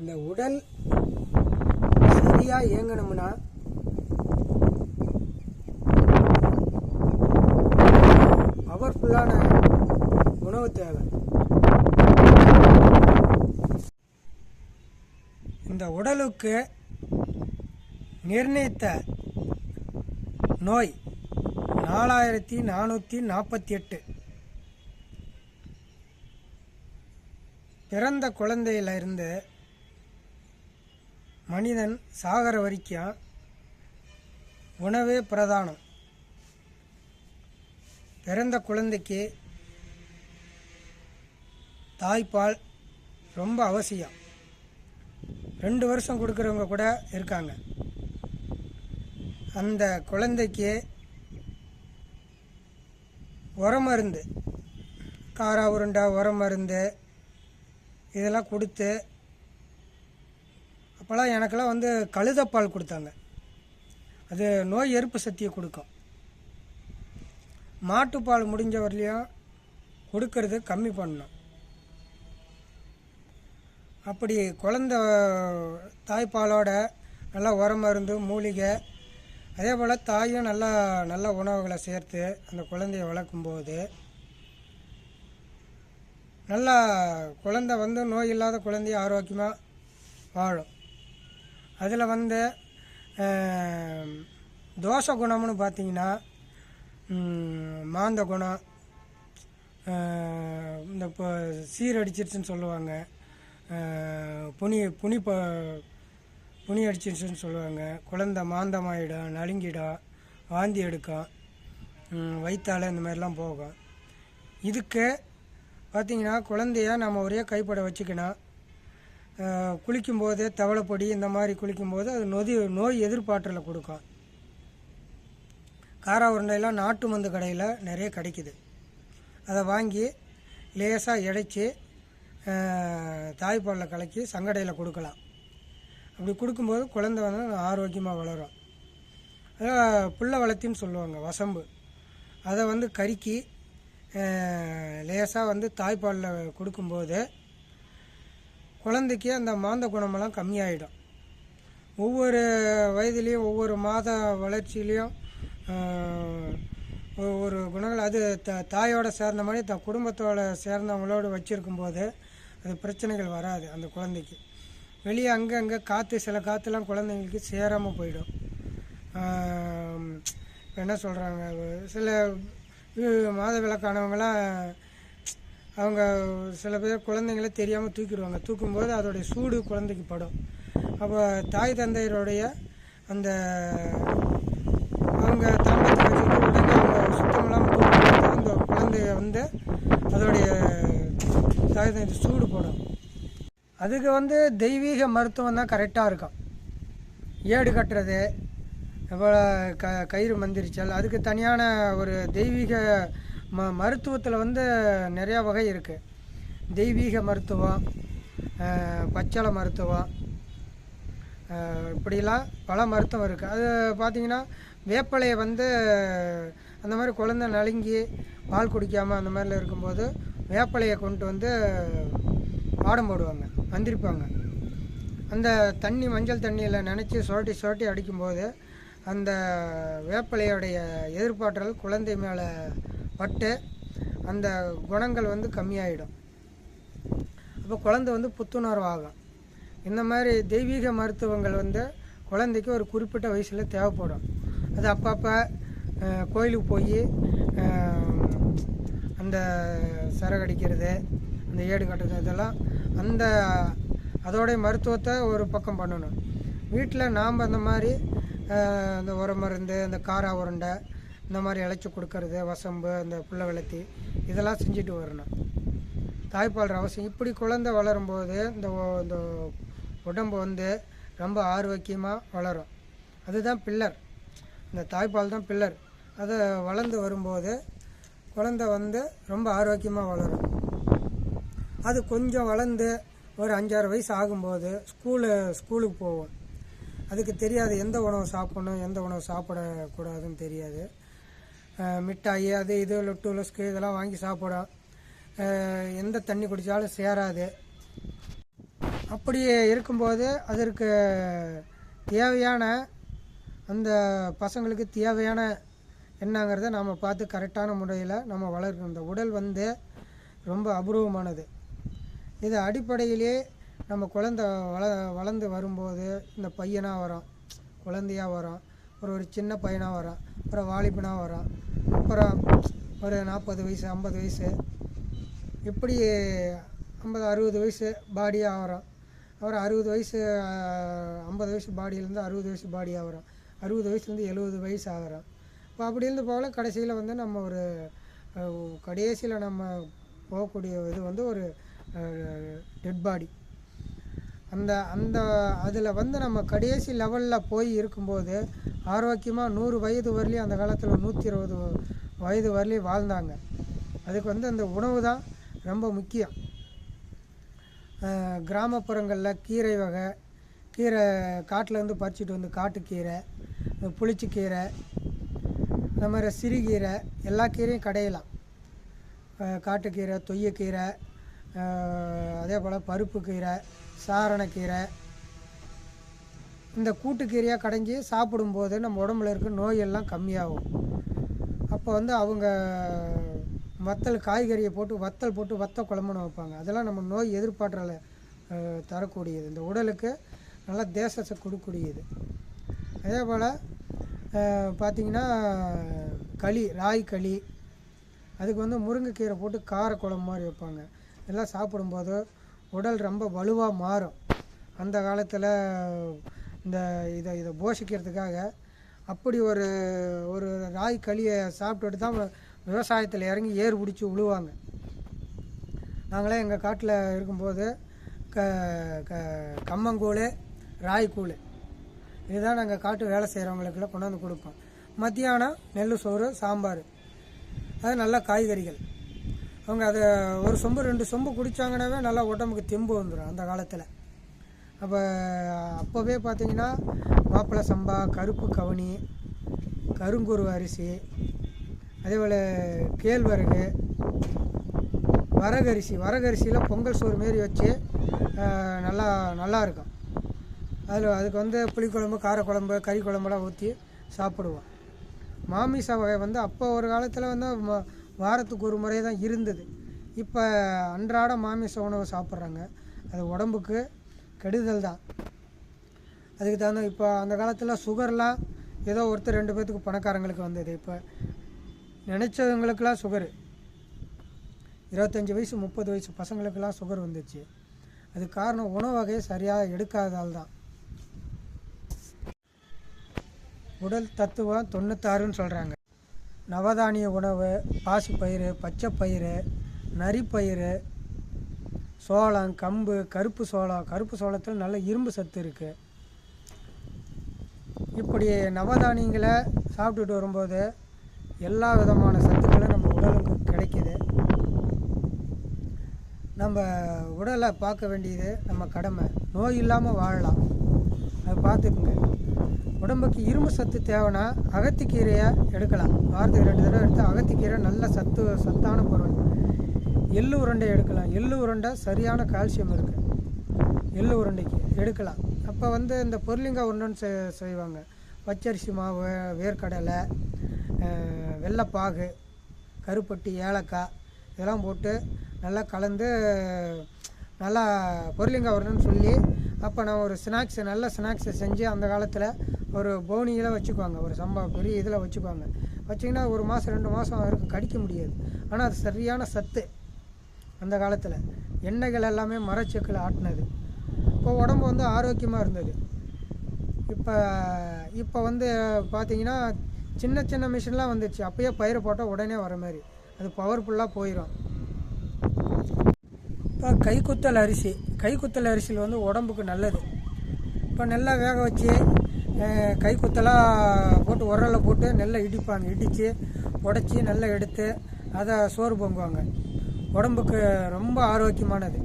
இந்த உடல் சரியாக இயங்கணும்னா பவர்ஃபுல்லான உணவு தேவை. இந்த உடலுக்கு நிர்ணயித்த நோய் நாலாயிரத்தி நானூற்றி நாற்பத்தி எட்டு. பிறந்த குழந்தையிலிருந்து மனிதன் சாகர வரைக்கும் உணவே பிரதானம். பிறந்த குழந்தைக்கு தாய்ப்பால் ரொம்ப அவசியம். ரெண்டு வருஷம் கொடுக்குறவங்க கூட இருக்காங்க. அந்த குழந்தைக்கு உரமருந்து காரா உருண்டா உரமருந்து இதெல்லாம் கொடுத்து அப்போல்லாம் எனக்கெல்லாம் வந்து கழுதப்பால் கொடுத்தாங்க. அது நோய் எதிர்ப்பு சக்தியை கொடுக்கும். மாட்டுப்பால் முடிஞ்ச வரலையும் கொடுக்கறது கம்மி பண்ணணும். அப்படி குழந்த தாய்ப்பாலோட நல்லா உரம் மருந்து மூலிகை அதே போல் தாயும் நல்லா நல்ல உணவுகளை சேர்த்து அந்த குழந்தைய வளர்க்கும்போது நல்லா குழந்தை வந்து நோய் இல்லாத குழந்தைய ஆரோக்கியமாக வாழும். அதில் வந்து தோஷ குணம்னு பார்த்தீங்கன்னா மாந்த குணம் இந்த இப்போ சீரடிச்சிருச்சுன்னு சொல்லுவாங்க. புனி புனி ப புனி அடிச்சிருச்சுன்னு சொல்லுவாங்க. குழந்தை மாந்தமாயிடும் நலுங்கிடும் வாந்தி எடுக்கும் வயிற்றால் இந்த மாதிரிலாம் போகும். இதுக்கு பார்த்தீங்கன்னா குழந்தைய நம்ம ஒரே கைப்பட வச்சுக்கணும். குளிக்கும்போது தவளைப்பொடி இந்த மாதிரி குளிக்கும்போது அது நொதி நோய் எதிர்ப்பாற்றலை கொடுக்கும். காரா உருண்டையெல்லாம் நாட்டு மந்து கடையில் நிறைய கிடைக்குது. அதை வாங்கி லேசாக இடைச்சி தாய்ப்பாலில் கலக்கி சங்கடையில் கொடுக்கலாம். அப்படி கொடுக்கும்போது குழந்தை வந்து ஆரோக்கியமாக வளரும். அதான் புள்ள வளர்த்தின்னு சொல்லுவாங்க வசம்பு. அதை வந்து கருக்கி லேசாக வந்து தாய்ப்பாலில் கொடுக்கும்போது குழந்தைக்கு அந்த மாந்த குணமெல்லாம் கம்மியாயிடும். ஒவ்வொரு வயதுலேயும் ஒவ்வொரு மாத வளர்ச்சியிலையும் ஒரு ஒவ்வொரு குணங்கள் அது த தாயோடு சேர்ந்த மாதிரி தன் குடும்பத்தோடு சேர்ந்தவங்களோடு வச்சுருக்கும்போது அது பிரச்சனைகள் வராது அந்த குழந்தைக்கு. வெளியே அங்கே அங்கே காற்று சில காற்றுலாம் குழந்தைங்களுக்கு சேராமல் போயிடும். இப்போ என்ன சொல்கிறாங்க சில மாத விளக்கானவங்களாம் அவங்க சில பேர் குழந்தைங்கள தெரியாமல் தூக்கிடுவாங்க. தூக்கும்போது அதோடைய சூடு குழந்தைக்கு படும். அப்போ தாய் தந்தையருடைய அந்த அவங்க தாம்பத்தை வச்சுட்டு உடனே அவங்க சுத்தம் இல்லாமல் தூக்கும்போது அந்த குழந்தைய வந்து அதோடைய தாய் தந்தை சூடு போடும். அதுக்கு வந்து தெய்வீக மருத்துவம் தான் கரெக்டாக இருக்கும். ஏடு கட்டுறது இப்போ க கயிறு மந்திரிச்சல் அதுக்கு தனியான ஒரு தெய்வீக ம மருத்துவத்தில் வந்து நிறையா வகை இருக்குது தெய்வீக மருத்துவம் அஹ், பச்சளை மருத்துவம் இப்படிலாம் பல மருத்துவம் இருக்குது அது பார்த்திங்கன்னா வேப்பலையை வந்து அந்த மாதிரி குழந்தை நலுங்கி பால் குடிக்காமல் அந்த மாதிரிலாம் இருக்கும்போது வேப்பலையை கொண்டு வந்து பாடம் போடுவாங்க வந்திருப்பாங்க அந்த தண்ணி மஞ்சள் தண்ணியில் நினச்சி சுரட்டி சுரட்டி அடிக்கும்போது அந்த வேப்பலையோடைய எதிர்ப்பாற்றல் குழந்தை மேலே பட்டு அந்த குணங்கள் வந்து கம்மியாயிடும். அப்போ குழந்தை வந்து புத்துணர்வு ஆகும் இந்த மாதிரி தெய்வீக மருத்துவங்கள் வந்து குழந்தைக்கு ஒரு குறிப்பிட்ட வயசில் தேவைப்படும். அது அப்பப்போ கோயிலுக்கு போய் அந்த சரகடிக்கிறது அந்த ஏடு கட்டுறது இதெல்லாம் அந்த அதோடைய மருத்துவத்தை ஒரு பக்கம் பண்ணணும். வீட்டில் நாம் அந்த மாதிரி அந்த இந்த உர மருந்து இந்த காரா உருண்டை இந்த மாதிரி இழைச்சி கொடுக்கறது வசம்பு அந்த புள்ள வெள்ளத்தி இதெல்லாம் செஞ்சுட்டு வரணும். தாய்ப்பால் அவசியம் இப்படி குழந்தை வளரும்போது இந்த இந்த உடம்பு வந்து ரொம்ப ஆரோக்கியமாக வளரும். அதுதான் பில்லர். இந்த தாய்ப்பால் தான் பில்லர். அதை வளர்ந்து வரும்போது குழந்தை வந்து ரொம்ப ஆரோக்கியமாக வளரும். அது கொஞ்சம் வளர்ந்து ஒரு அஞ்சாறு வயசு ஆகும்போது ஸ்கூலு ஸ்கூலுக்கு போவோம். அதுக்கு தெரியாது எந்த உணவு சாப்பிடணும் எந்த உணவு சாப்பிடக்கூடாதுன்னு தெரியாது. மிட்டாயி அது இது லொட்டு லொஸ்கு இதெல்லாம் வாங்கி சாப்பிடும் எந்த தண்ணி குடித்தாலும் சேராது. அப்படி இருக்கும்போது அதற்கு தேவையான அந்த பசங்களுக்கு தேவையான என்னங்கிறத நாம் பார்த்து கரெக்டான முறையில் நம்ம வளர்க்கணும். இந்த உடல் வந்து ரொம்ப அபூர்வமானது. இது அடிப்படையிலே நம்ம குழந்த வள வளர்ந்து வரும்போது இந்த பையனாக வரும் குழந்தையா வரும் அப்புறம் ஒரு சின்ன பையனாக வரான் அப்புறம் வாலிபனாக வரான் அப்புறம் ஒரு நாற்பது வயசு ஐம்பது வயசு இப்படி ஐம்பது அறுபது வயசு பாடியாக ஆகிறான் அப்புறம் அறுபது வயசு ஐம்பது வயசு பாடியிலேருந்து அறுபது வயசு பாடி ஆகிறான் அறுபது வயசுலேருந்து எழுபது வயசு ஆகிறான் இப்போ அப்படி இருந்து போகல கடைசியில் வந்து நம்ம ஒரு கடைசியில் நம்ம போகக்கூடிய இது வந்து ஒரு டெட் பாடி அந்த அந்த அதில் வந்து நம்ம கடைசி லெவலில் போய் இருக்கும்போது ஆரோக்கியமாக நூறு வயது வரலையும் அந்த காலத்தில் நூற்றி இருபது வயது வரலையும் வாழ்ந்தாங்க. அதுக்கு வந்து அந்த உணவு தான் ரொம்ப முக்கியம். கிராமப்புறங்களில் கீரை வகை கீரை காட்டிலேருந்து பறிச்சிட்டு வந்து காட்டுக்கீரை புளிச்சக்கீரை இந்த மாதிரி சிறுகீரை எல்லா கீரையும் கடையலாம். காட்டுக்கீரை தொய்யக்கீரை அதே போல் பருப்பு கீரை சாரணக்கீரை. இந்த கூட்டுக்கீரையாக கடைஞ்சி சாப்பிடும்போது நம்ம உடம்புல இருக்க நோயெல்லாம் கம்மியாகும். அப்போ வந்து அவங்க வத்தல் காய்கறியை போட்டு வத்தல் போட்டு வத்த குழம்புன்னு வைப்பாங்க. அதெல்லாம் நம்ம நோய் எதிர்பார்த்தல தரக்கூடியது. இந்த உடலுக்கு நல்லா தேசத்தை கொடுக்கக்கூடியது. அதே போல் பார்த்திங்கன்னா களி ராய் களி. அதுக்கு வந்து முருங்கைக்கீரை போட்டு கார குழம்பு மாதிரி வைப்பாங்க. இதெல்லாம் சாப்பிடும்போது உடல் ரொம்ப வலுவாக மாறும். அந்த காலத்தில் இந்த இதை இதை போஷிக்கிறதுக்காக அப்படி ஒரு ஒரு ராய் களியை சாப்பிட்டுட்டு தான் விவசாயத்தில் இறங்கி ஏர் பிடிச்சி உழுவாங்க. நாங்களே எங்கள் காட்டில் இருக்கும்போது க க கம்மங்கூழ் ராய்க்கூழ் இதுதான் நாங்கள் காட்டு வேலை செய்கிறவங்களுக்குலாம் கொண்டாந்து கொடுப்போம். மத்தியானம் நெல் சோறு சாம்பார். அது நல்ல காய்கறிகள். அவங்க அதை ஒரு சொம்பு ரெண்டு சொம்பு குடித்தாங்கன்னாவே நல்லா உடம்புக்கு தெம்பு வந்துடும் அந்த காலத்தில். அப்போ அப்போவே பார்த்தீங்கன்னா மாப்பிள்ளை சம்பா கருப்பு கவனி கருங்குரு அரிசி அதே போல் கேழ்வரகு வரகரிசி வரகரிசியில் பொங்கல் சோறு மாரி வச்சு நல்லா நல்லா இருக்கும். அதில் அதுக்கு வந்து புளிக்குழம்பு காரக்குழம்பு கறி குழம்புலாம் ஊற்றி சாப்பிடுவோம். மாமிச வகை வந்து அப்போ ஒரு காலத்தில் வந்து வாரத்துக்கு ஒரு முறை தான் இருந்தது. இப்போ அன்றாட மாமிச உணவு சாப்பிட்றாங்க. அது உடம்புக்கு கெடுதல் தான். அதுக்கு தகுந்த இப்போ அந்த காலத்தில் சுகர்லாம் ஏதோ ஒருத்தர் ரெண்டு பேர்த்துக்கு பணக்காரங்களுக்கு வந்தது. இப்போ நினச்சவங்களுக்கெல்லாம் சுகரு. இருபத்தஞ்சி வயசு முப்பது வயசு பசங்களுக்கெல்லாம் சுகர் வந்துச்சு. அது காரணம் உணவு வகையை சரியாக எடுக்காததால் தான். உடல் தத்துவம் தொண்ணூத்தாறுன்னு சொல்கிறாங்க நவதானிய உணவு பாசிப்பயிறு பச்சைப்பயிறு நரிப்பயிறு சோளம் கம்பு கருப்பு சோளம். கருப்பு சோளத்தில் நல்ல இரும்பு சத்து இருக்குது இப்படி நவதானியங்களை சாப்பிட்டுட்டு வரும்போது எல்லா விதமான சத்துக்களும் நம்ம உடலுக்கு கிடைக்கிது. நம்ம உடலை பார்க்க வேண்டியது நம்ம கடமை. நோய் இல்லாமல் வாழலாம். அதை பார்த்துக்குங்க. உடம்புக்கு இரும்பு சத்து தேவைன்னா அகத்திக்கீரையை எடுக்கலாம். வாரத்துக்கு ரெண்டு தடவை எடுத்து அகத்திக்கீரை நல்ல சத்து சத்தான பொருள். எள்ளு உருண்டை எடுக்கலாம். எள்ளு உருண்டை சரியான கால்சியம் இருக்குது எள்ளு உருண்டைக்கு எடுக்கலாம். அப்போ வந்து இந்த பொருளிங்கா உருண்டைன்னு செய் செய்வாங்க. பச்சரிசி மாவு வேர்க்கடலை வெள்ளைப்பாகு கருப்பட்டி ஏலக்காய் இதெல்லாம் போட்டு நல்லா கலந்து நல்லா பொருளிங்கா உருண்டைன்னு சொல்லி அப்போ நான் ஒரு ஸ்நாக்ஸ் நல்ல ஸ்நாக்ஸை செஞ்சு அந்த காலத்தில் ஒரு பவுனியில் வச்சுக்குவாங்க. ஒரு சம்பா பெரிய இதில் வச்சுக்குவாங்க. வச்சிங்கன்னா ஒரு மாதம் ரெண்டு மாதம் இருக்கும் கடிக்க முடியாது. ஆனால் அது சரியான சத்து. அந்த காலத்தில் எண்ணெய்கள் எல்லாமே மரச்செக்கில் ஆட்டினது. இப்போ உடம்பு வந்து ஆரோக்கியமாக இருந்தது. இப்போ இப்போ வந்து பார்த்திங்கன்னா சின்ன சின்ன மிஷின்லாம் வந்துடுச்சு அப்போயே பயிரை போட்டால் உடனே வர மாதிரி. அது பவர்ஃபுல்லாக போயிடும் இப்போ கைக்குத்தல் அரிசி. கைக்குத்தல் அரிசியில் வந்து உடம்புக்கு நல்லது. இப்போ நெல்லை வேக வச்சு கைக்குத்தலாக போட்டு உரலில் போட்டு நெல்லை இடிப்பாங்க. இடித்து உடச்சி நெல்லை எடுத்து அதை சோறு பொங்குவாங்க. உடம்புக்கு ரொம்ப ஆரோக்கியமானது.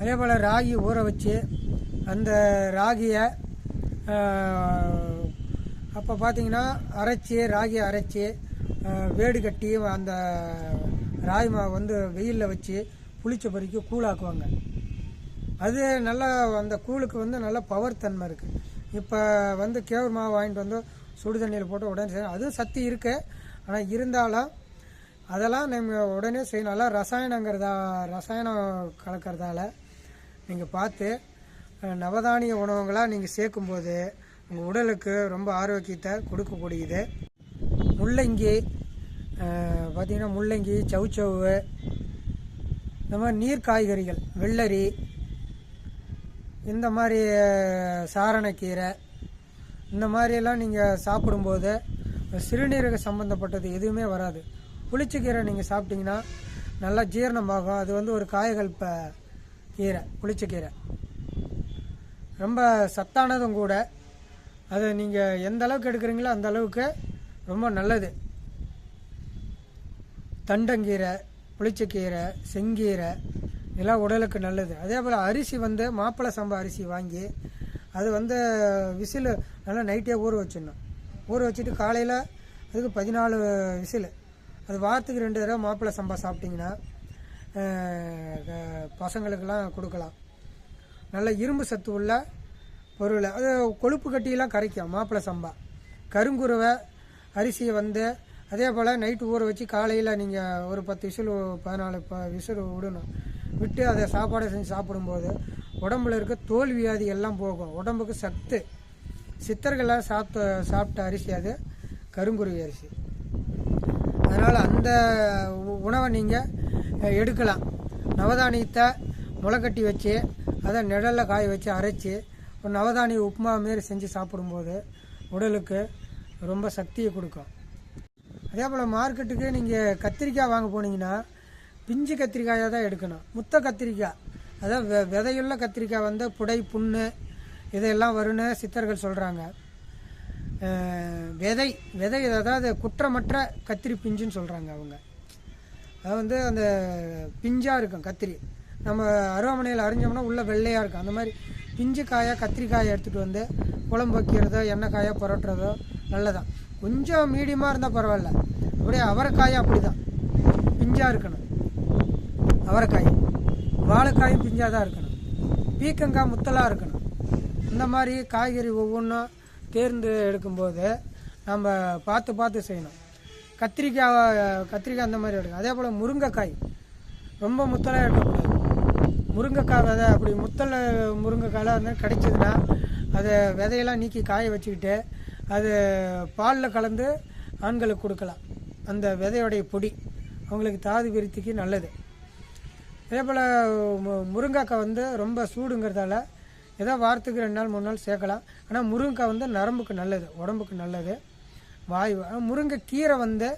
அதே போல் ராகி ஊற வச்சு அந்த ராகியை அப்போ பார்த்தீங்கன்னா அரைச்சி ராகியை அரைச்சி வேடு கட்டி அந்த ராகி மாவு வந்து வெயிலில் வச்சு புளிச்ச பொறுக்கி கூழாக்குவாங்க. அது நல்லா அந்த கூழுக்கு வந்து நல்லா பவர் தன்மை இருக்குது இப்போ வந்து கேவுர் மாவு வாங்கிட்டு வந்து சுடு தண்ணியில் போட்டு உடனே செய்யணும். அதுவும் சக்தி இருக்கு. ஆனால் இருந்தாலும் அதெல்லாம் நம்ம உடனே செய்யணும். எல்லாம் ரசாயனங்கிறதா ரசாயனம் கலக்கிறதால நீங்கள் பார்த்து நவதானிய உணவுகளாக நீங்கள் சேர்க்கும்போது உங்கள் உடலுக்கு ரொம்ப ஆரோக்கியத்தை கொடுக்கக்கூடியது. முள்ளங்கி பார்த்திங்கன்னா முள்ளங்கி சவுச்சவு இந்த மாதிரி நீர் காய்கறிகள் வெள்ளரி இந்த மாதிரி சாரணக்கீரை இந்த மாதிரியெல்லாம் நீங்கள் சாப்பிடும்போது சிறுநீரக சம்மந்தப்பட்டது எதுவுமே வராது. புளிச்சக்கீரை நீங்கள் சாப்பிட்டிங்கன்னா நல்லா ஜீரணமாகும். அது வந்து ஒரு காயகல்ப கீரை புளிச்சக்கீரை. ரொம்ப சத்தானதும் கூட. அதை நீங்கள் எந்த அளவுக்கு எடுக்கிறீங்களோ அந்த அளவுக்கு ரொம்ப நல்லது. தண்டங்கீரை புளிச்சக்கீரை செங்கீரை இதெல்லாம் உடலுக்கு நல்லது. அதே போல் அரிசி வந்து மாப்பிள்ளை சம்பா அரிசி வாங்கி அது வந்து விசில் நல்லா நைட்டே ஊற வச்சிடணும். ஊற வச்சுட்டு காலையில் அதுக்கு பதினாலு விசில். அது வாரத்துக்கு ரெண்டு தடவை மாப்பிள்ளை சம்பா சாப்பிட்டிங்கன்னா க- பசங்களுக்கெல்லாம் கொடுக்கலாம். நல்ல இரும்பு சத்து உள்ள பொருள். அது கொழுப்பு கட்டியெல்லாம் கரைக்கும் மாப்பிள்ளை சம்பா. கருங்குருவை அரிசியை வந்து அதே போல் நைட்டு ஊற வச்சு காலையில் நீங்கள் ஒரு பத்து விசில் பதினாலு ப விசில் விடணும். விட்டு அதை சாப்பாடு செஞ்சு சாப்பிடும்போது உடம்புல இருக்க தோல் வியாதி எல்லாம் போகும். உடம்புக்கு சத்து. சித்தர்களாக சாப்பிட்ட சாப்பிட்ட அரிசி அது கருங்குருவி அரிசி. அதனால் அந்த உ- உணவை நீங்கள் எடுக்கலாம். நவதானியத்தை முளைக்கட்டி வச்சு அதை நிழலில் காய வச்சு அரைச்சி ஒரு நவதானிய உப்புமா மாரி செஞ்சு சாப்பிடும்போது உடலுக்கு ரொம்ப சக்தியை கொடுக்கும். அதே போல் மார்க்கெட்டுக்கு நீங்கள் கத்திரிக்காய் வாங்க போனீங்கன்னா பிஞ்சு கத்திரிக்காயாக தான் எடுக்கணும். முத்த கத்திரிக்காய். அதாவது வெ விதையுள்ள கத்திரிக்காய் வந்து புடை புண்ணு இதெல்லாம் வரும்னு சித்தர்கள் சொல்கிறாங்க விதை விதை அதாவது குற்றமற்ற கத்திரி பிஞ்சுன்னு சொல்கிறாங்க அவங்க. அது வந்து அந்த பிஞ்சாக இருக்கும் கத்திரி. நம்ம அருவாமனையில் அரிஞ்சோம்னா உள்ளே வெள்ளையாக இருக்கும். அந்த மாதிரி பிஞ்சு காயாக கத்திரிக்காயை எடுத்துகிட்டு வந்து குழம்பு வைக்கிறதோ எண்ணெய் காயாக புரட்டுறதோ நல்லதான் கொஞ்சம் மீடியமாக இருந்தால் பரவாயில்ல. அப்படியே அவரைக்காயும் அப்படி தான் பிஞ்சாக இருக்கணும். அவரைக்காய் வாழைக்காயும் பிஞ்சாக தான் இருக்கணும். பீக்கங்காய் முத்தலாக இருக்கணும். இந்த மாதிரி காய்கறி ஒவ்வொன்றும் தேர்ந்து எடுக்கும்போது நம்ம பார்த்து பார்த்து செய்யணும். கத்திரிக்காய் கத்திரிக்காய் அந்த மாதிரி எடுக்கணும். அதே போல் முருங்கைக்காய். ரொம்ப முத்தலாக எடுக்கக்கூடாது. முருங்கைக்காய் விதை அப்படி முத்தல் முருங்கைக்காயில் வந்து கிடைச்சதுன்னா அதை விதையெல்லாம் நீக்கி காய வச்சுக்கிட்டு அது பாலில் கலந்து ஆண்களுக்கு கொடுக்கலாம். அந்த விதையோடைய பொடி அவங்களுக்கு தாது விருத்திக்கு நல்லது. அதே போல் முருங்கைக்காய் வந்து ரொம்ப சூடுங்கிறதால ஏதோ வாரத்துக்கு ரெண்டு நாள் மூணு நாள் சேர்க்கலாம். ஆனால் முருங்கைக்காய் வந்து நரம்புக்கு நல்லது உடம்புக்கு நல்லது. வாயு ஆனால் முருங்கைக்கீரை வந்து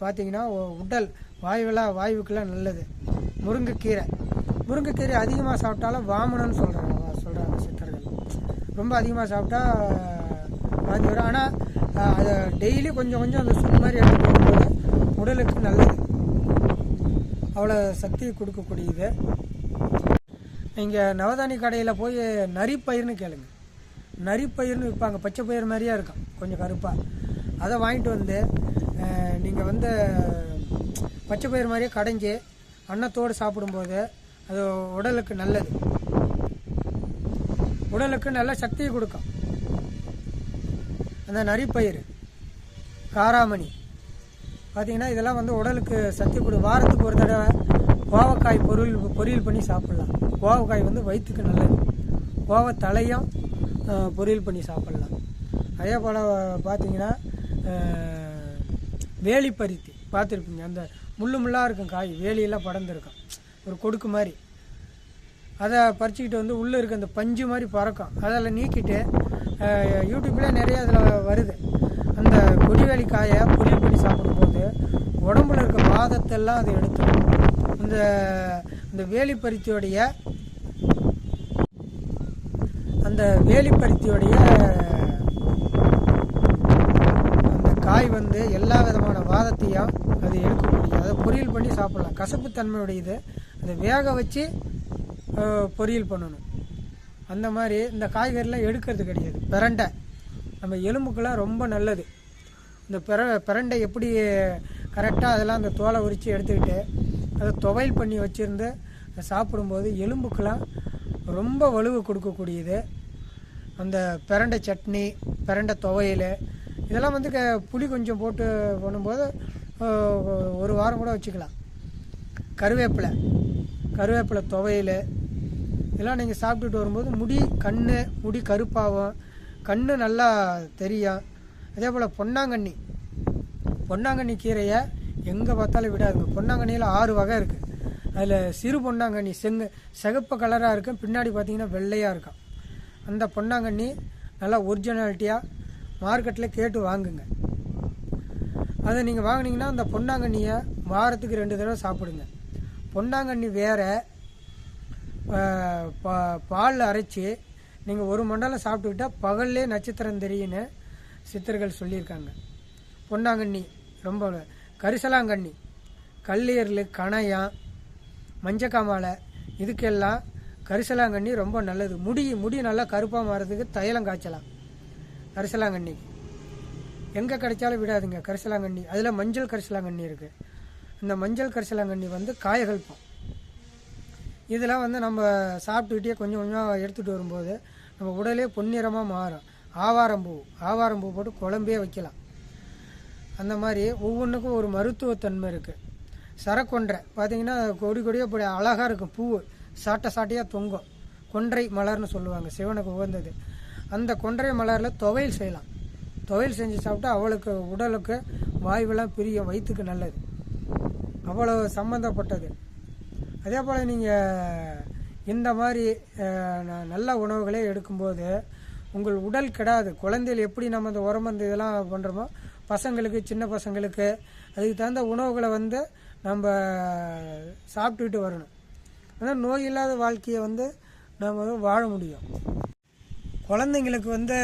பார்த்திங்கன்னா உடல் வாயுவெல்லாம் வாயுவுக்கெல்லாம் நல்லது. முருங்கைக்கீரை முருங்கைக்கீரை அதிகமாக சாப்பிட்டாலும் வாமனன்னு சொல்கிறாங்க சொல்கிறாங்க ரொம்ப அதிகமாக சாப்பிட்டா வாந்தி வரும். ஆனால் அதை டெய்லி கொஞ்சம் கொஞ்சம் அந்த சூப் மாதிரி எடுத்து உடலுக்கு நல்லது. அவ்வளோ சக்தி கொடுக்கக்கூடியது. நீங்கள் நவதானி கடையில் போய் நரிப்பயிர்னு கேளுங்க. நரிப்பயிர்னு விற்பாங்க பச்சை பயிர் மாதிரியே இருக்கும். கொஞ்சம் கருப்பாக அதை வாங்கிட்டு வந்து நீங்கள் வந்து பச்சை பயிர் மாதிரியே கடைஞ்சி அன்னத்தோடு சாப்பிடும்போது அது உடலுக்கு நல்லது. உடலுக்கு நல்ல சக்தியை கொடுக்கும். அந்த நரிப்பயிர் காராமணி. பார்த்திங்கன்னா இதெல்லாம் வந்து உடலுக்கு சக்தி கொடு வாரத்துக்கு ஒரு தடவை கோவக்காய் பொருள் பொரியல் பண்ணி சாப்பிட்லாம். கோவக்காய் வந்து வயிற்றுக்கு நல்லது. கோவ தலையும் பொரியல் பண்ணி சாப்பிட்லாம். அதே போல் பார்த்தீங்கன்னா வேலி பருத்தி. பார்த்துருப்பீங்க அந்த முள்ளு முள்ளாக இருக்கும் காய் வேலியெல்லாம் படர்ந்துருக்கும். ஒரு கொடுக்கு மாதிரி. அதை பறிச்சுக்கிட்டு வந்து உள்ளே இருக்க அந்த பஞ்சு மாதிரி பறக்கும். அதில் நீக்கிட்டு யூடியூப்லேயே நிறைய அதில் வருது. அந்த கொடிவேலி காயை பொரியல் பண்ணி சாப்பிடும்போது உடம்புல இருக்க வாதத்தெல்லாம் அதை எடுத்துடும் இந்த இந்த வேலிப்பருத்தியோடைய அந்த வேலிப்பருத்தியோடைய அந்த காய் வந்து எல்லா விதமான வாதத்தையும் அது எடுக்கக்கூடிய அதை பொரியல் பண்ணி சாப்பிடலாம். கசப்புத்தன்மையுடையது. அதை வேக வச்சு பொரியல் பண்ணணும். அந்த மாதிரி இந்த காய்கறிலாம் எடுக்கிறது கிடையாது. பிரண்டை. நம்ம எலும்புக்கெல்லாம் ரொம்ப நல்லது. இந்த பிற பிரண்டை எப்படி கரெக்டாக அதெல்லாம் அந்த தோலை உரித்து எடுத்துக்கிட்டு அதை துவையல் பண்ணி வச்சுருந்து அதை சாப்பிடும்போது எலும்புக்கெல்லாம் ரொம்ப வலுவு கொடுக்கக்கூடியது. அந்த பிரண்டை சட்னி பிரண்டை துவையல் இதெல்லாம் வந்து க புளி கொஞ்சம் போட்டு பண்ணும்போது ஒரு வாரம் கூட வச்சுக்கலாம். கருவேப்பிலை. கருவேப்பிலை துவையல் இதெல்லாம் நீங்கள் சாப்பிட்டுட்டு வரும்போது முடி கண் முடி கருப்பாகும். கண் நல்லா தெரியும். அதே போல் பொன்னாங்கண்ணி. பொன்னாங்கண்ணி கீரையை எங்கே பார்த்தாலும் விடாதுங்க. பொன்னாங்கண்ணியில் ஆறு வகை இருக்குது அதில் சிறு பொன்னாங்கண்ணி செங்கு சிகப்பு கலராக இருக்கும். பின்னாடி பார்த்திங்கன்னா வெள்ளையாக இருக்கும். அந்த பொன்னாங்கண்ணி நல்லா ஒரிஜினாலிட்டியாக மார்க்கெட்டில் கேட்டு வாங்குங்க. அதை நீங்கள் வாங்கினீங்கன்னா அந்த பொன்னாங்கண்ணியை வாரத்துக்கு ரெண்டு தடவை சாப்பிடுங்க. பொன்னாங்கண்ணி வேறு பா- பாலில் அரைச்சி நீங்கள் ஒரு மண்டலம் சாப்பிட்டுக்கிட்டா பகல்லே நட்சத்திரம் தெரியுன்னு சித்தர்கள் சொல்லியிருக்காங்க. பொன்னாங்கண்ணி ரொம்ப கரிசலாங்கண்ணி கல்லீரல் கணையம் மஞ்சக்காமலை இதுக்கெல்லாம் கரிசலாங்கண்ணி ரொம்ப நல்லது. முடி முடி நல்லா கருப்பாக மாறதுக்கு தைலம் காய்ச்சலாம் கரிசலாங்கண்ணி. எங்கே கிடைச்சாலும் விடாதுங்க கரிசலாங்கண்ணி. அதில் மஞ்சள் கரிசலாங்கண்ணி இருக்குது இந்த மஞ்சள் கரிசலாங்கண்ணி வந்து காயகல்பம். இதெல்லாம் வந்து நம்ம சாப்பிட்டுக்கிட்டே கொஞ்சம் கொஞ்சமாக எடுத்துகிட்டு வரும்போது நம்ம உடலே பொன்னிறமாக மாறும். ஆவாரம்பூ ஆவாரம்பூ போட்டு குழம்பே வைக்கலாம். அந்த மாதிரி ஒவ்வொன்றுக்கும் ஒரு மருத்துவத்தன்மை இருக்குது சரக்கொன்றை பார்த்திங்கன்னா கொடி கொடியாக இப்படி அழகாக இருக்கும். பூ சாட்டை சாட்டையாக தொங்கும். கொன்றை மலர்னு சொல்லுவாங்க சிவனுக்கு உகந்தது. அந்த கொன்றை மலரில் துவையல் செய்யலாம். துவையல் செஞ்சு சாப்பிட்டா அவளுக்கு உடலுக்கு வாய்வெல்லாம் பிரியும் வயிற்றுக்கு நல்லது. அவ்வளோ சம்மந்தப்பட்டது அதே போல் நீங்கள் இந்த மாதிரி ந- நல்ல உணவுகளை எடுக்கும்போது உங்கள் உடல் கெடாது. குழந்தைகள் எப்படி நம்ம இந்த உரமந்து இதெல்லாம் பண்ணுறோமோ பசங்களுக்கு சின்ன பசங்களுக்கு அதுக்கு தகுந்த உணவுகளை வந்து நம்ம சாப்பிட்டுக்கிட்டு வரணும். ஆனால் நோய் இல்லாத வாழ்க்கையை வந்து நம்ம வாழ முடியும். குழந்தைங்களுக்கு வந்து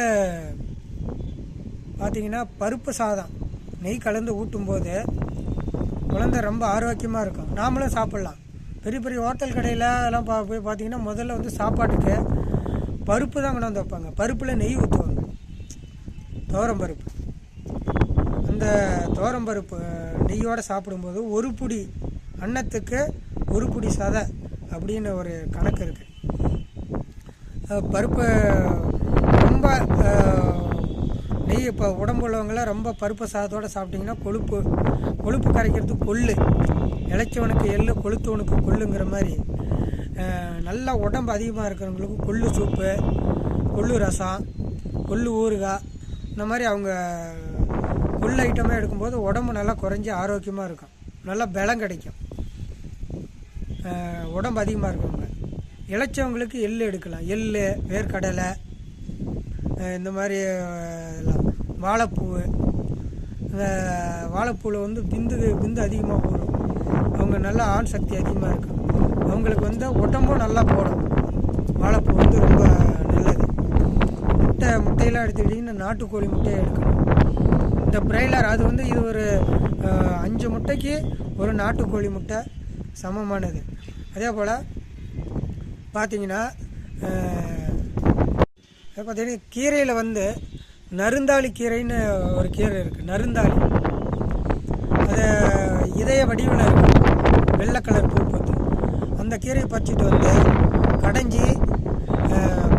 பார்த்தீங்கன்னா பருப்பு சாதம் நெய் கலந்து ஊட்டும்போது குழந்தை ரொம்ப ஆரோக்கியமாக இருக்கும். நாமளும் சாப்பிட்லாம். பெரிய பெரிய ஹோட்டல் கடையில் அதெல்லாம் பா போய் பார்த்தீங்கன்னா முதல்ல வந்து சாப்பாட்டுக்கு பருப்பு தான் கொண்டாந்து வைப்பாங்க. பருப்பில் நெய் ஊற்றுவாங்க துவரம் பருப்பு. அந்த துவரம் பருப்பு நெய்யோடு சாப்பிடும்போது ஒரு புடி அன்னத்துக்கு ஒரு புடி சதை அப்படின்னு ஒரு கணக்கு இருக்குது பருப்பு இப்போ உடம்பு உள்ளவங்களாம் ரொம்ப பருப்பு சாதத்தோடு சாப்பிட்டிங்கன்னா கொழுப்பு கொழுப்பு கரைக்கிறதுக்கு கொள்ளு. இளைச்சவனுக்கு எள்ளு கொளுத்தவனுக்கு கொள்ளுங்கிற மாதிரி. நல்லா உடம்பு அதிகமாக இருக்கிறவங்களுக்கு கொள்ளு சூப்பு கொள்ளு ரசம் கொள்ளு ஊறுகாய் இந்த மாதிரி அவங்க கொள்ளு ஐட்டமாக எடுக்கும்போது உடம்பு நல்லா குறைஞ்சி ஆரோக்கியமாக இருக்கும். நல்லா பலம் கிடைக்கும். உடம்பு அதிகமாக இருக்கவங்க இளைச்சவங்களுக்கு எள்ளு எடுக்கலாம். எள்ளு வேர்க்கடலை இந்த மாதிரி வாழைப்பூ இந்த வாழைப்பூவில் வந்து பிந்து பிந்து அதிகமாக போடும். அவங்க நல்லா ஆண் சக்தி அதிகமாக இருக்கும் அவங்களுக்கு வந்து உடம்பும் நல்லா போடும். வாழைப்பூ வந்து ரொம்ப நல்லது. முட்டை முட்டையெல்லாம் எடுத்துக்கிட்டிங்கன்னா நாட்டுக்கோழி முட்டையை எடுக்கணும். இந்த பிரைலர் அது வந்து இது ஒரு அஞ்சு முட்டைக்கு ஒரு நாட்டுக்கோழி முட்டை சமமானது. அதே போல் பார்த்தீங்கன்னா பார்த்தீங்கன்னா கீரையில் வந்து நருந்தாளி கீரைன்னு ஒரு கீரை இருக்குது நருந்தாளி. அது இதய வடிவில் இருக்கும் வெள்ளை கலர் பூ பார்த்து அந்த கீரையை பறிச்சிட்டு வந்து கடைஞ்சி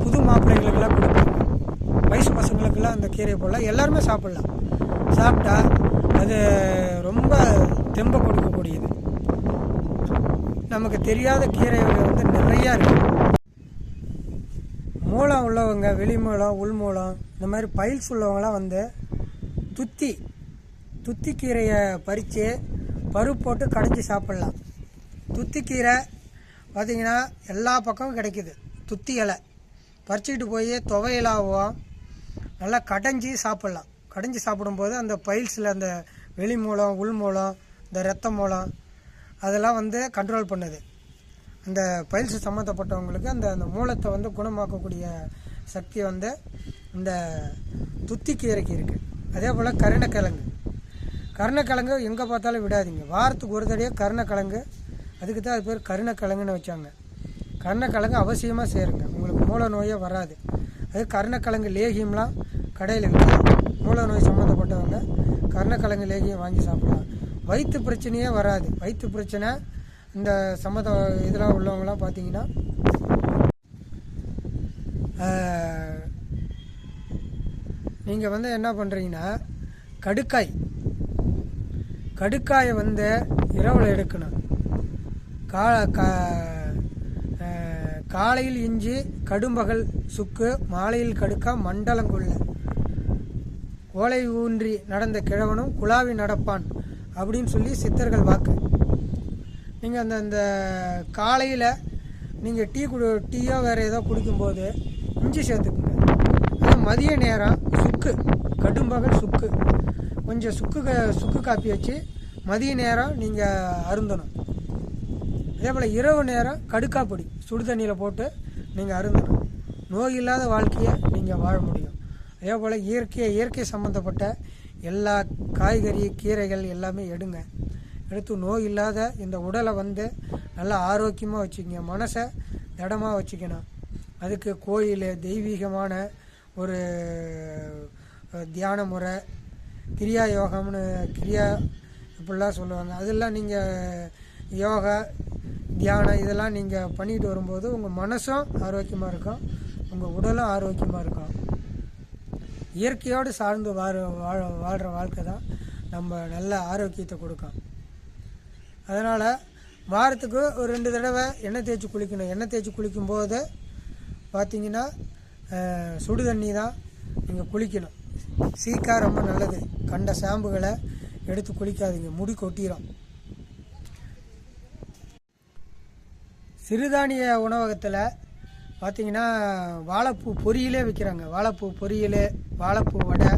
புது மாப்பிள்ளைகளுக்கெல்லாம் கொடுப்பாங்க. வயசு பசங்களுக்கெல்லாம் அந்த கீரையை போடலாம். எல்லாருமே சாப்பிட்லாம். சாப்பிட்டா அது ரொம்ப தெம்ப கொடுக்கக்கூடியது. நமக்கு தெரியாத கீரைகள் வந்து நிறையா இருக்குது மூலம் உள்ளவங்க வெளிமூலம் உள்மூலம் இந்த மாதிரி பயில்ஸ் உள்ளவங்களாம் வந்து துத்தி துத்தி கீரையை பறித்து பருப்பு போட்டு கடைஞ்சி சாப்பிட்லாம். துத்திக்கீரை பார்த்திங்கன்னா எல்லா பக்கமும் கிடைக்குது. துத்தி இலை. பறிச்சுக்கிட்டு போய் துவையலாகவும் நல்லா கடைஞ்சி சாப்பிட்லாம். கடைஞ்சி சாப்பிடும்போது அந்த பைல்ஸில் அந்த வெளி மூலம் உள் மூலம் இந்த ரத்த மூலம் அதெல்லாம் வந்து கண்ட்ரோல் பண்ணுது. அந்த பயில்ஸ் சம்மந்தப்பட்டவங்களுக்கு அந்த அந்த மூலத்தை வந்து குணமாக்கக்கூடிய சக்தி வந்து இந்த துத்திக்கீரைக்கு இருக்குது அதே போல் கருணக்கிழங்கு. கருணக்கிழங்கு எங்கே பார்த்தாலும் விடாதீங்க. வாரத்துக்கு ஒரு தடவை கருணக்கிழங்கு. அதுக்கு தான் அது பேர் கருணக்கிழங்குன்னு வச்சாங்க. கருணக்கிழங்கு அவசியமாக சேருங்க. உங்களுக்கு மூல நோயே வராது. அது கருணக்கிழங்கு லேகியம்லாம் கடையில் விற்கும் மூல நோய் சம்மந்தப்பட்டவங்க கருணக்கிழங்கு லேகியம் வாங்கி சாப்பிடலாம். வயிற்று பிரச்சனையே வராது. வயிற்று பிரச்சனை இந்த சம்மத இதெல்லாம் உள்ளவங்களாம் பார்த்தீங்கன்னா நீங்கள் வந்து என்ன பண்ணுறீங்கன்னா கடுக்காய். கடுக்காயை வந்து இரவில் எடுக்கணும். கா கா காலையில் இஞ்சி கடும்பகல் சுக்கு மாலையில் கடுக்கா மண்டலங்குள்ள. ஓலை ஊன்றி நடந்த கிழவனும் குழாவி நடப்பான் அப்படின்னு சொல்லி சித்தர்கள் வாக்கு. நீங்கள் அந்த அந்த காலையில் நீங்கள் டீ குடி டீயோ வேறு ஏதோ குடிக்கும்போது கொஞ்சம் சேர்த்துக்குங்க. ஆனால் மதிய நேரம் சுக்கு கடும்பகல் சுக்கு. கொஞ்சம் சுக்கு க- சுக்கு காப்பி வச்சு மதிய நேரம் நீங்கள் அருந்தணும். அதே போல் இரவு நேரம் கடுக்கா பொடி சுடு தண்ணியில் போட்டு நீங்கள் அருந்தணும். நோய் இல்லாத வாழ்க்கையை நீங்கள் வாழ முடியும். அதே போல் இயற்கையை இயற்கை சம்மந்தப்பட்ட எல்லா காய்கறி கீரைகள் எல்லாமே எடுங்க. எடுத்து நோய் இல்லாத இந்த உடலை வந்து நல்லா ஆரோக்கியமாக வச்சுக்கங்க. மனசை திடமாக வச்சுக்கணும். அதுக்கு கோயில் தெய்வீகமான ஒரு தியான முறை கிரியா யோகம்னு கிரியா இப்படிலாம் சொல்லுவாங்க. அதெல்லாம் நீங்கள் யோகா தியானம் இதெல்லாம் நீங்கள் பண்ணிட்டு வரும்போது உங்கள் மனசும் ஆரோக்கியமாக இருக்கும். உங்கள் உடலும் ஆரோக்கியமாக இருக்கும். இயற்கையோடு சார்ந்து வாழ வாழ வாழ்கிற வாழ்க்கை தான் நம்ம நல்ல ஆரோக்கியத்தை கொடுக்கும். அதனால் வாரத்துக்கு ஒரு ரெண்டு தடவை எண்ணெய் தேய்ச்சி குளிக்கணும். எண்ணெய் தேய்ச்சி குளிக்கும்போது பார்த்தீங்கன்னா சுடு தண்ணி தான் நீங்கள் குளிக்கணும். சீக்கா ரொம்ப நல்லது. கண்ட ஷாம்புகளை எடுத்து குளிக்காதீங்க. முடி கொட்டிடும் சிறுதானிய உணவகத்தில் பார்த்தீங்கன்னா வாழைப்பூ பொரியலே விற்கிறாங்க வாழைப்பூ பொரியல் வாழைப்பூ வடை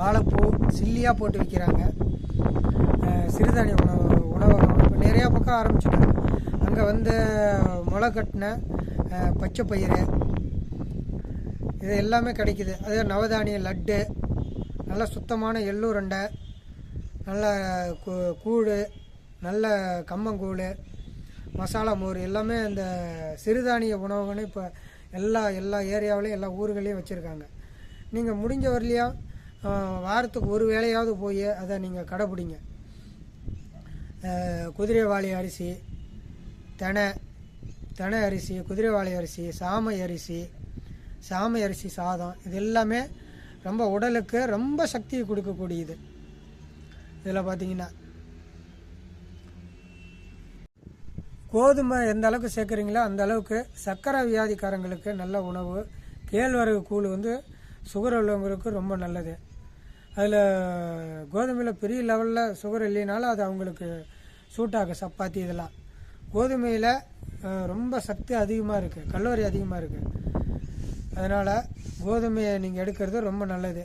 வாழைப்பூ சில்லியாக போட்டு விற்கிறாங்க சிறுதானிய உணவு உணவகம். இப்போ நிறையா பக்கம் ஆரம்பிச்சிட்டாங்க. அங்கே வந்து முளை கட்டின பச்சை பயிறு. இது எல்லாமே கிடைக்குது. அதே நவதானிய லட்டு நல்ல சுத்தமான எள்ளூரண்டை நல்ல கூ- கூழ் நல்ல கம்மங்கூழ் மசாலா மோர் எல்லாமே இந்த சிறுதானிய உணவுகளும் இப்போ எல்லா எல்லா ஏரியாவிலையும் எல்லா ஊர்களையும் வச்சுருக்காங்க. நீங்கள் முடிஞ்ச வரலையா வாரத்துக்கு ஒரு வேளையாவது போய் அதை நீங்கள் கடைப்பிடிங்க குதிரைவாளி அரிசி தினை தன அரிசி குதிரைவாளி அரிசி சாமை அரிசி சாமை அரிசி சாதம் இது எல்லாமே ரொம்ப உடலுக்கு ரொம்ப சக்தியை கொடுக்கக்கூடியது. இதில் பார்த்தீங்கன்னா கோதுமை எந்த அளவுக்கு சேர்க்குறீங்களோ அந்த அளவுக்கு சர்க்கரை வியாதிக்காரங்களுக்கு நல்ல உணவு. கேழ்வரகு கூழ் வந்து சுகர் உள்ளவங்களுக்கு ரொம்ப நல்லது. அதில் கோதுமையில் பெரிய லெவலில் சுகர் இல்லைனாலும் அது அவங்களுக்கு சூட்டாகும் சப்பாத்தி இதெல்லாம். கோதுமையில் ரொம்ப சக்தி அதிகமாக இருக்குது கல்லூரி அதிகமாக இருக்குது அதனால் கோதுமையை நீங்கள் எடுக்கிறது ரொம்ப நல்லது.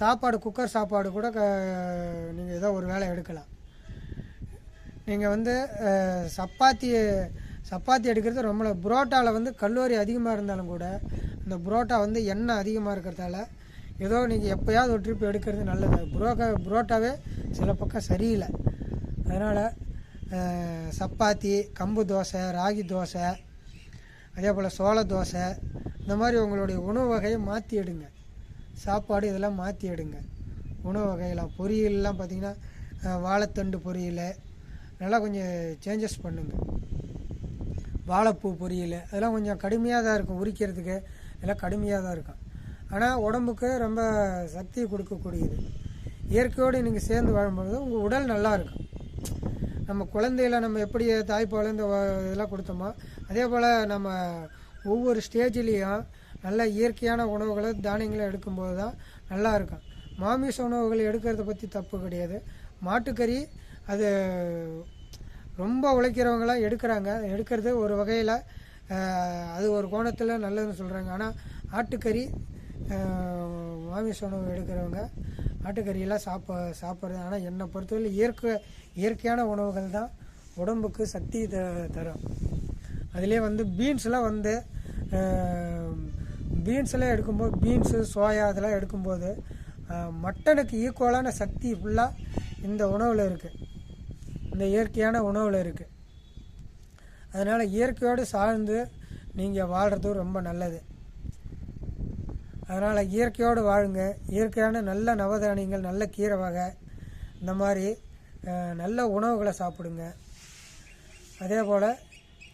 சாப்பாடு குக்கர் சாப்பாடு கூட க நீங்கள் ஏதோ ஒரு வேலை எடுக்கலாம். நீங்கள் வந்து சப்பாத்தி சப்பாத்தி எடுக்கிறது ரொம்ப புரோட்டாவில் வந்து கல்லூரி அதிகமாக இருந்தாலும் கூட இந்த புரோட்டா வந்து எண்ணெய் அதிகமாக இருக்கிறதால ஏதோ நீங்கள் எப்போயாவது ஒரு ட்ரிப் எடுக்கிறது நல்லது. புரோக்கா புரோட்டாவே சில பக்கம் சரியில்லை. அதனால் சப்பாத்தி கம்பு தோசை ராகி தோசை அதே போல் சோள தோசை இந்த மாதிரி உங்களுடைய உணவு வகையை மாற்றி எடுங்க. சாப்பாடு இதெல்லாம் மாற்றி எடுங்க. உணவு வகையெல்லாம் பொரியல்லாம் பார்த்தீங்கன்னா வாழைத்தண்டு பொரியல் நல்லா கொஞ்சம் சேஞ்சஸ் பண்ணுங்க. வாழைப்பூ பொரியல் அதெல்லாம் கொஞ்சம் கடுமையாக தான் இருக்கும் உரிக்கிறதுக்கு. எல்லாம் கடுமையாக தான் இருக்கும். ஆனால் உடம்புக்கு ரொம்ப சக்தியை கொடுக்கக்கூடியது. இயற்கையோடு நீங்கள் சேர்ந்து வாழும்பொழுது உங்கள் உடல் நல்லா இருக்கும். நம்ம குழந்தையில நம்ம எப்படி தாய்ப்பால் இந்த இதெல்லாம் கொடுத்தோமோ அதே போல் நம்ம ஒவ்வொரு ஸ்டேஜ்லேயும் நல்ல இயற்கையான உணவுகளை தானியங்களை எடுக்கும்போது தான் நல்லா இருக்கும். மாமிச உணவுகள் எடுக்கிறத பற்றி தப்பு கிடையாது. மாட்டுக்கறி அது ரொம்ப உழைக்கிறவங்களாம் எடுக்கிறாங்க. எடுக்கிறது ஒரு வகையில் அது ஒரு கோணத்தில் நல்லதுன்னு சொல்கிறாங்க ஆனால் ஆட்டுக்கறி மாமிச உணவு எடுக்கிறவங்க ஆட்டுக்கறியெல்லாம் சாப்ப சாப்பிட்றது. ஆனால் என்னை பொறுத்தவரை இயற்கை இயற்கையான உணவுகள் தான் உடம்புக்கு சக்தி த தரும். அதிலே வந்து பீன்ஸ்லாம் வந்து பீன்ஸ்லாம் எடுக்கும்போது பீன்ஸு சோயா அதெல்லாம் எடுக்கும்போது மட்டனுக்கு ஈக்குவலான சக்தி ஃபுல்லாக இந்த உணவில் இருக்குது இந்த இயற்கையான உணவில் இருக்குது அதனால் இயற்கையோடு சார்ந்து நீங்கள் வாழ்கிறது ரொம்ப நல்லது. அதனால் இயற்கையோடு வாழுங்க. இயற்கையான நல்ல நவதானியங்கள் நல்ல கீரை வகை இந்த மாதிரி நல்ல உணவுகளை சாப்பிடுங்க. அதே போல்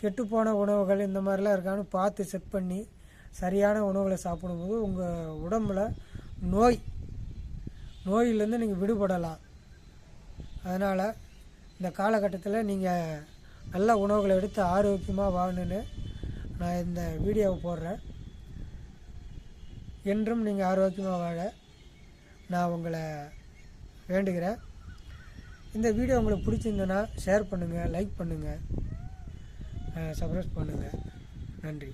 கெட்டுப்போன உணவுகள் இந்த மாதிரிலாம் இருக்கான்னு பார்த்து செக் பண்ணி சரியான உணவுகளை சாப்பிடும்போது உங்கள் உடம்புல நோய் நோயிலேருந்து நீங்கள் விடுபடலாம். அதனால் இந்த காலகட்டத்தில் நீங்கள் நல்ல உணவுகளை எடுத்து ஆரோக்கியமாக வாழணுன்னு நான் இந்த வீடியோவை போடுறேன். என்றும் நீங்கள் ஆரோக்கியமாக வாழ நான் உங்களை வேண்டுகிறேன். இந்த வீடியோ உங்களுக்கு பிடிச்சிருந்ததுன்னா ஷேர் பண்ணுங்கள் லைக் பண்ணுங்கள் சப்ஸ்கிரைப் பண்ணுங்கள் நன்றி.